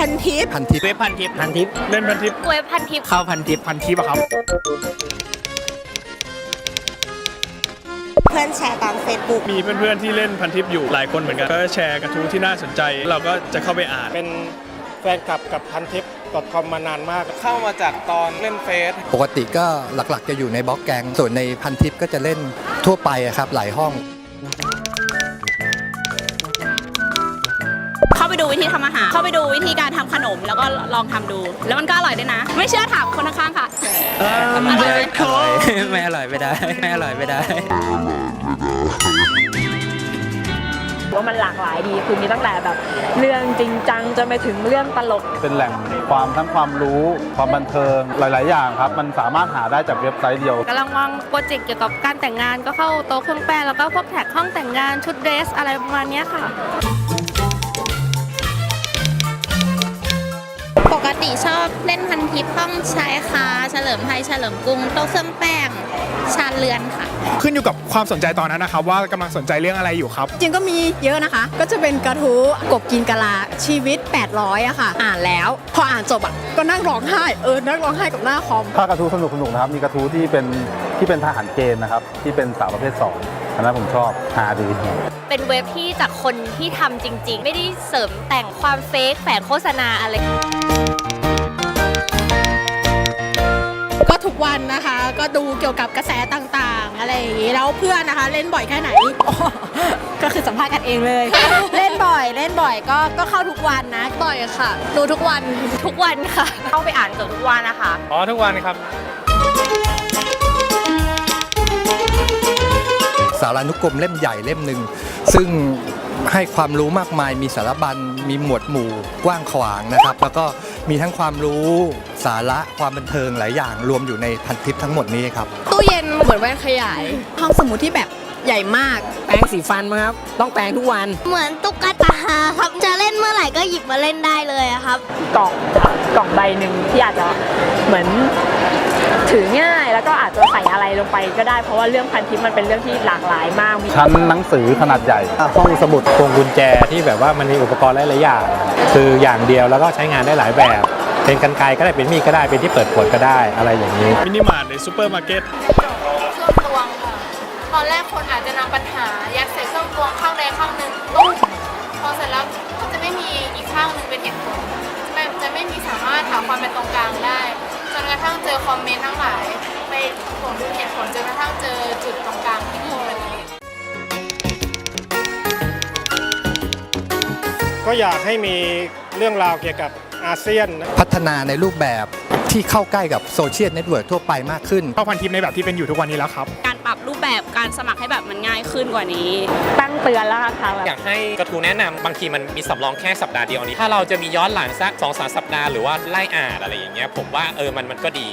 พันทิปพันทิปพันทิปเว็บพันทิปพันทิปเล่นพันทิปเว็บพันทิปเข้าพันทิปพันทิปอะครับ เพื่อนแชร์ตาม Facebook มีเพื่อนๆที่เล่นพันทิปอยู่หลายคนเหมือนกัน ก็แชร์กระทู้ที่น่าสนใจ เราก็จะเข้าไปอ่าน เป็นแฟนคลับกับพันทิป .com มานานมาก เข้ามาจากตอนเล่นเฟซปกติก็หลักๆ จะอยู่ในบล็อกแกง ส่วนในพันทิปก็จะเล่นทั่วไปอะครับหลายห้อง ดูวิธีทำอาหาร เข้าไปดูวิธีการทำขนมแล้วก็ลองทำดู แล้วมันก็อร่อยด้วยนะ ไม่เชื่อถามคนข้างๆค่ะอร่อยไหมไม่อร่อยไม่ได้ไม่อร่อยไม่ได้ ว่ามันหลากหลายดีคือมีตั้งแต่แบบเรื่องจริงจังจนไปถึงเรื่องตลก เป็นแหล่งความทั้งความรู้ความบันเทิงหลาย ๆ อย่างครับ มันสามารถหาได้จากเว็บไซต์เดียว กำลังวางโปรเจกต์เกี่ยวกับการแต่งงานก็เข้าโต๊ะเครื่องแป้งแล้วก็พวกแท็กห้องแต่งงานชุดเดรสอะไรประมาณเนี้ยค่ะ ติชอบเล่นพันทิปห้องชายคาเฉลิมไทยเฉลิมกรุงโต๊ะเครื่องแป้ง ชาญเรือนค่ะ ขึ้นอยู่กับความสนใจตอนนั้นนะครับ ว่ากำลังสนใจเรื่องอะไรอยู่ครับ จริงก็มีเยอะนะคะ ก็จะเป็นกระทู้กบกินกะลาชีวิต 800อะค่ะ อ่านแล้ว พออ่านจบอะก็นั่งร้องไห้เออนั่งร้องไห้กับหน้าคอมถ้ากระทู้สนุกสนุกๆนะครับมีกระทู้ที่เป็นที่เป็นทหารเกณฑ์นะครับที่เป็นสาวประเภท2อันนั้นผมชอบหาดีเป็นเว็บที่จากคนที่ทำจริง ๆ ไม่ได้เสริมแต่งความเฟกแฝงโฆษณาอะไร ก็ทุกวันนะคะ ก็ดูเกี่ยวกับกระแสต่างๆ อะไรอย่างนี้แล้วเพื่อนนะคะ เล่นบ่อยแค่ไหนอ๋อก็คือสัมภาษณ์กันเองเลย เล่นบ่อยเล่นบ่อยก็ก็เข้าทุกวันนะ บ่อยค่ะ ดูทุกวันทุกวันค่ะ เข้าไปอ่านเกือบทุกวันนะคะ อ๋อ ทุกวันครับ สารานุกรมเล่มใหญ่เล่มหนึ่งซึ่ง ให้ความรู้มากมาย มีสารบัญ มีหมวดหมู่กว้างขวางนะครับ แล้วก็มีทั้งความรู้สาระความบันเทิงหลายอย่างรวมอยู่ในพันทิปทั้งหมดนี้ครับ ตู้เย็นเหมือนแว่นขยาย ห้องสมุดที่แบบใหญ่มาก แปรงสีฟันมั้งครับ ต้องแปรงทุกวัน เหมือนตุ๊กตาครับจะเล่นเมื่อไหร่ก็หยิบมาเล่นได้เลยอะครับ กล่องค่ะกล่องใบหนึ่งที่อาจจะเหมือน ถือง่ายแล้วก็อาจจะใส่อะไรลงไปก็ได้เพราะว่าเรื่องพันทิปมันเป็นเรื่องที่หลากหลายมากมีชั้นหนังสือขนาดใหญ่ห้องสมุดพวงกุญแจที่แบบว่ามันมีอุปกรณ์หลายๆอย่างคืออย่างเดียวแล้วก็ใช้งานได้หลายแบบ เป็นกันไกรก็ได้เป็นมีดก็ได้เป็นที่เปิดขวดก็ได้อะไรอย่างนี้มินิมาร์ทหรือซูเปอร์มาร์เก็ตเครื่องตวงค่ะตอนแรกคนอาจจะนำปัญหายัดใส่เครื่องตวงข้างใดข้างหนึ่งตุ้มพอเสร็จแล้วก็จะไม่มีอีกข้างหนึ่งเป็นเหตุผลจะจะไม่มีสามารถหาความเป็นตรงกลางได้จนกระ ทั่งเจอคอมเมนต์ทั้งหลายไปถงดูเหตุผลจนกระทั่งเจอจุดตรงกลางที่มีวันนี้ก็อยากให้มีเรื่องราวเกี่ยวกับอาเซียนพัฒนาในรูปแบบที่เข้าใกล้กับโซเชียลเน็ตเวิร์กทั่วไปมากขึ้น เข้าพันทิปในแบบที่เป็นอยู่ทุกวันนี้แล้วครับ การปรับรูปแบบการสมัครให้แบบมันง่ายขึ้นกว่านี้ ตั้งเตือนแล้วค่ะแบบอยากให้กระทู้แนะนำบางทีมันมีสำรองแค่สัปดาห์เดียวนี้ ถ้าเราจะมีย้อนหลังสัก2อสสัปดาห์หรือว่าไล่อ่านอะไรอย่างเงี้ยผมว่าเออมันมันก็ดี